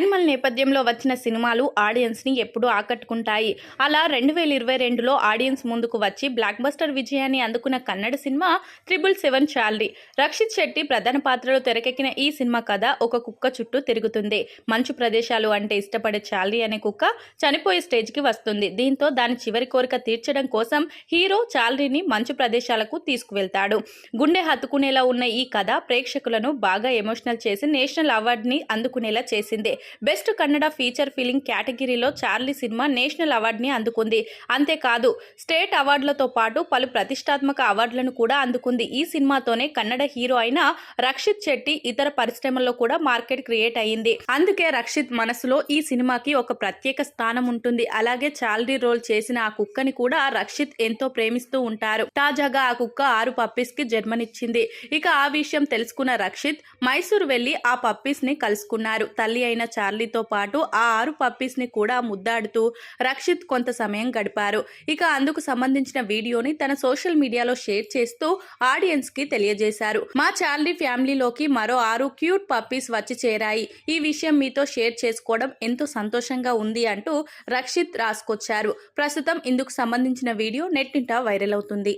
Animal నేపథ్యంలో వచ్చిన సినిమాలు ఆడియన్స్ని ఎప్పుడూ ఆకట్టుకుంటాయి. అలా రెండు వేల ఇరవై రెండులో ఆడియన్స్ ముందుకు వచ్చి బ్లాక్ బస్టర్ విజయాన్ని అందుకున్న Kannada cinema triple seven Charlie. Rakshit Shetty ప్రధాన పాత్రలో తెరకెక్కిన ఈ సినిమా కథ ఒక కుక్క చుట్టూ తిరుగుతుంది. మంచు ప్రదేశాలు అంటే ఇష్టపడే చాలరీ అనే కుక్క చనిపోయే స్టేజ్కి వస్తుంది. దీంతో దాని చివరి కోరిక తీర్చడం కోసం హీరో చాలరీని మంచు ప్రదేశాలకు తీసుకువెళ్తాడు. గుండె హత్తుకునేలా ఉన్న ఈ కథ ప్రేక్షకులను బాగా ఎమోషనల్ చేసి నేషనల్ అవార్డుని అందుకునేలా చేసింది. బెస్ట్ కన్నడ ఫీచర్ ఫిలిం కేటగిరీలో చార్లీ సినిమా నేషనల్ అవార్డుని అందుకుంది. అంతేకాదు స్టేట్ అవార్డులతో పాటు పలు ప్రతిష్టాత్మక అవార్డులను కూడా అందుకుంది. ఈ సినిమాతోనే కన్నడ హీరో అయిన రక్షిత్ శెట్టి ఇతర పరిశ్రమల్లో కూడా మార్కెట్ క్రియేట్ అయ్యింది. అందుకే రక్షిత్ మనసులో ఈ సినిమాకి ఒక ప్రత్యేక స్థానం ఉంటుంది. అలాగే చాలరీ రోల్ చేసిన ఆ కుక్కని కూడా రక్షిత్ ఎంతో ప్రేమిస్తూ ఉంటారు. తాజాగా ఆ కుక్క ఆరు పప్పీస్కి జన్మనిచ్చింది. ఇక ఆ విషయం తెలుసుకున్న రక్షిత్ మైసూర్ వెళ్ళి ఆ పప్పీస్ని కలుసుకున్నారు. తల్లి అయిన చార్లీతో పాటు ఆ ఆరు పప్పీస్ని కూడా ముద్దాడుతూ రక్షిత్ కొంత సమయం గడిపారు. ఇక అందుకు సంబంధించిన వీడియోని తన సోషల్ మీడియాలో షేర్ చేస్తూ ఆడియన్స్కి తెలియజేశారు. మా చార్లీ ఫ్యామిలీలోకి మరో ఆరు క్యూట్ పప్పీస్ వచ్చి చేరాయి. ఈ విషయం మీతో షేర్ చేసుకోవడం ఎంతో సంతోషంగా ఉంది అంటూ రక్షిత్ రాసుకొచ్చారు. ప్రస్తుతం ఇందుకు సంబంధించిన వీడియో నెట్టింట వైరల్ అవుతుంది.